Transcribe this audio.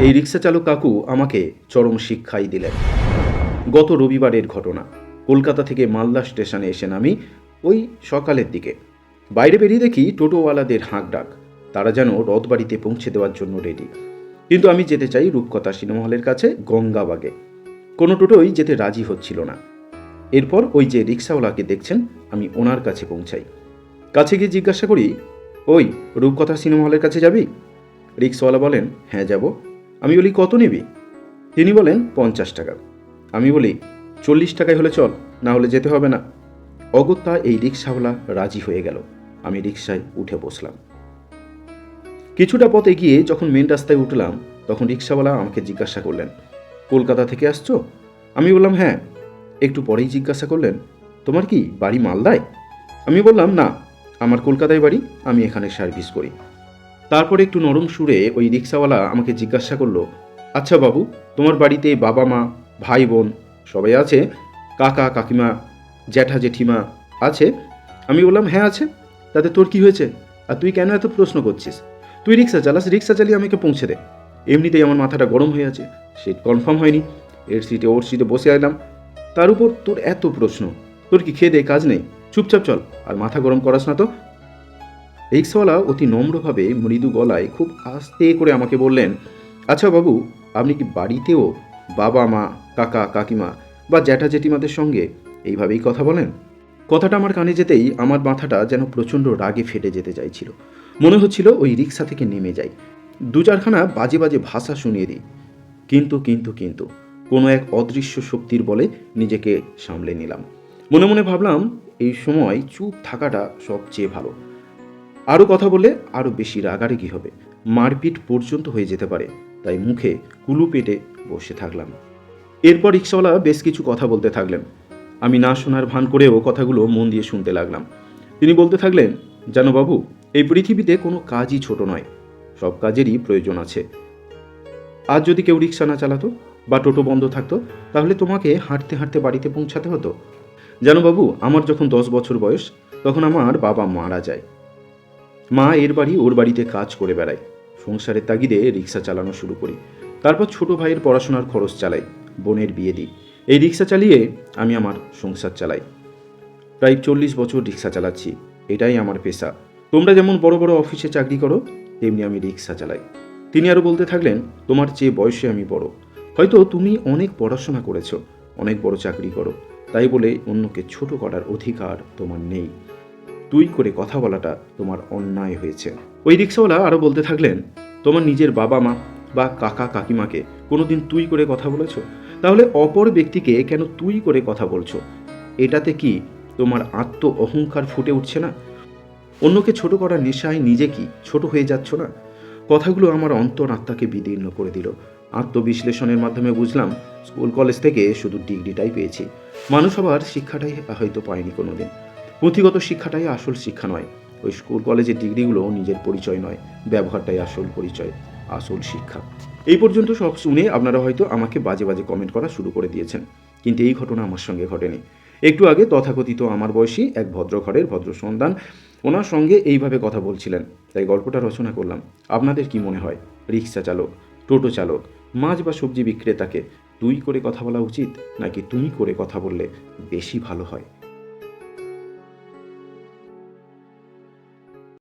এই রিক্সা চালক কাকু আমাকে চরম শিক্ষাই দিলেন। গত রবিবারের ঘটনা। কলকাতা থেকে মালদা স্টেশনে এসে নামি ওই সকালের দিকে। বাইরে বেরিয়ে দেখি টোটোওয়ালাদের হাঁক ডাক তারা যেন রথবাড়িতে পৌঁছে দেওয়ার জন্য রেডি কিন্তু আমি যেতে চাই রূপকথা সিনেমা হলের কাছে গঙ্গাবাগে। কোনো টোটোই যেতে রাজি হচ্ছিল না। এরপর ওই যে রিক্সাওয়ালাকে দেখছেন, আমি ওনার কাছে পৌঁছাই। কাছে গিয়ে জিজ্ঞাসা করি, ওই রূপকথা সিনেমা হলের কাছে যাবি? রিক্সাওয়ালা বলেন হ্যাঁ যাব। আমি বলি, কত নিবি? তিনি বলেন, পঞ্চাশ টাকা। আমি বলি, চল্লিশ টাকায় হলে চল, না হলে যেতে হবে না। অগত্যা এই রিক্সাওয়ালা রাজি হয়ে গেল। আমি রিক্সায় উঠে বসলাম। কিছুটা পথ এগিয়ে যখন মেন রাস্তায় উঠলাম, তখন রিক্সাওয়ালা আমাকে জিজ্ঞাসা করলেন, কলকাতা থেকে আসছো? আমি বললাম হ্যাঁ। একটু পরেই জিজ্ঞাসা করলেন, তোমার কি বাড়ি মালদায়? আমি বললাম, না, আমার কলকাতায় বাড়ি, আমি এখানে সার্ভিস করি। তারপর একটু নরম সুরে ওই রিক্সাওয়ালা আমাকে জিজ্ঞাসা করল আচ্ছা বাবু, তোমার বাড়িতে বাবা মা, ভাই বোন সবাই আছে? কাকা, কাকিমা, জ্যাঠা, জেঠিমা আছে? আমি বললাম হ্যাঁ আছে। তাতে তোর কি হয়েছে? আর তুই কেন এত প্রশ্ন করছিস? তুই রিক্সা চালাস, রিক্সা চালিয়ে আমাকে পৌঁছে দে। এমনিতেই আমার মাথাটা গরম হয়ে আছে। সিট কনফার্ম হয়নি। এর সিটে, ওর সিটে বসে এলাম তার উপর তোর এত প্রশ্ন। তোর কি খেয়ে দে, কাজ নেই। চুপচাপ চল। আর মাথা গরম করাস না তো। রিক্সাওয়ালা অতি নম্রভাবে মৃদু গলায় খুব আস্তে করে আমাকে বললেন আচ্ছা বাবু, আপনি কি বাড়িতেও বাবা মা, কাকা, কাকিমা বা জ্যাঠা জেঠিমাদের সঙ্গে এইভাবেই কথা বলেন? কথাটা আমার কানে যেতেই আমার মাথাটা যেন প্রচণ্ড রাগে ফেটে যেতে চাইছিল। মনে হচ্ছিল ওই রিক্সা থেকে নেমে যাই। দু চারখানা বাজে বাজে ভাষা শুনিয়ে দিই। কিন্তু কিন্তু কিন্তু কোনো এক অদৃশ্য শক্তির বলে নিজেকে সামলে নিলাম। মনে মনে ভাবলাম, এই সময় চুপ থাকাটা সবচেয়ে ভালো। আরও কথা বলে আরও বেশি রাগারেগি হবে। মারপিট পর্যন্ত হয়ে যেতে পারে, তাই মুখে কুলু পেটে বসে থাকলাম। এরপর রিক্সাওয়ালা বেশ কিছু কথা বলতে থাকলেন। আমি না শোনার ভান করেও কথাগুলো মন দিয়ে শুনতে লাগলাম। তিনি বলতে থাকলেন, জানো বাবু, এই পৃথিবীতে কোনো কাজই ছোট নয়, সব কাজেরই প্রয়োজন আছে। আজ যদি কেউ রিক্সা না চালাতো বা টোটো বন্ধ থাকতো, তাহলে তোমাকে হাঁটতে হাঁটতে বাড়িতে পৌঁছাতে হতো। জানো বাবু, আমার যখন দশ বছর বয়স, তখন আমার বাবা মারা যায়। মা এর বাড়ি ওর বাড়িতে কাজ করে বেড়ায়। সংসারের তাগিদে রিক্সা চালানো শুরু করি। তারপর ছোট ভাইয়ের পড়াশোনার খরচ চালাই, বোনের বিয়ে দিই। এই রিক্সা চালিয়ে আমি আমার সংসার চালাই। প্রায় চল্লিশ বছর রিক্সা চালাচ্ছি, এটাই আমার পেশা। তোমরা যেমন বড় বড় অফিসে চাকরি করো, তেমনি আমি রিক্সা চালাই। তিনি আরও বলতে থাকলেন, তোমার চেয়ে বয়সে আমি বড়। হয়তো তুমি অনেক পড়াশোনা করেছ, অনেক বড় চাকরি করো। তাই বলে অন্যকে ছোট করার অধিকার তোমার নেই। তুই করে কথা বলাটা তোমার অন্যায় হয়েছে। ওই রিক্সাওয়ালা আরও বলতে থাকলেন, তোমার নিজের বাবা মা বা কাকা কাকিমাকে কোনোদিন তুই করে কথা বলেছ? তাহলে অপর ব্যক্তিকে কেন তুই করে কথা বলছো? এটাতে কি তোমার আত্ম অহংকার ফুটে উঠছে না? অন্যকে ছোট করার নেশায় নিজে কি ছোট হয়ে যাচ্ছ না? কথাগুলো আমার অন্তর আত্মাকে বিদীর্ণ করে দিল। আত্মবিশ্লেষণের মাধ্যমে বুঝলাম, স্কুল কলেজ থেকে শুধু ডিগ্রিটাই পেয়েছি। মানুষ আবার শিক্ষাটাই হয়তো পায়নি কোনোদিন। পুঁথিগত শিক্ষাটাই আসল শিক্ষা নয়। ওই স্কুল, কলেজের ডিগ্রিগুলো নিজের পরিচয় নয়, ব্যবহারটাই আসল পরিচয়, আসল শিক্ষা। এই পর্যন্ত সব শুনে আপনারা হয়তো আমাকে বাজে বাজে কমেন্ট করা শুরু করে দিয়েছেন, কিন্তু এই ঘটনা আমার সঙ্গে ঘটেনি। একটু আগে তথাকথিত আমার বয়সী এক ভদ্র ঘরের ভদ্র সন্তান ওনার সঙ্গে এইভাবে কথা বলছিলেন। তাই গল্পটা রচনা করলাম। আপনাদের কি মনে হয়? রিক্সা চালক, টোটো চালক, মাছ বা সবজি বিক্রেতাকে তুই করে কথা বলা উচিত নাকি তুমি করে কথা বললে বেশি ভালো হয়?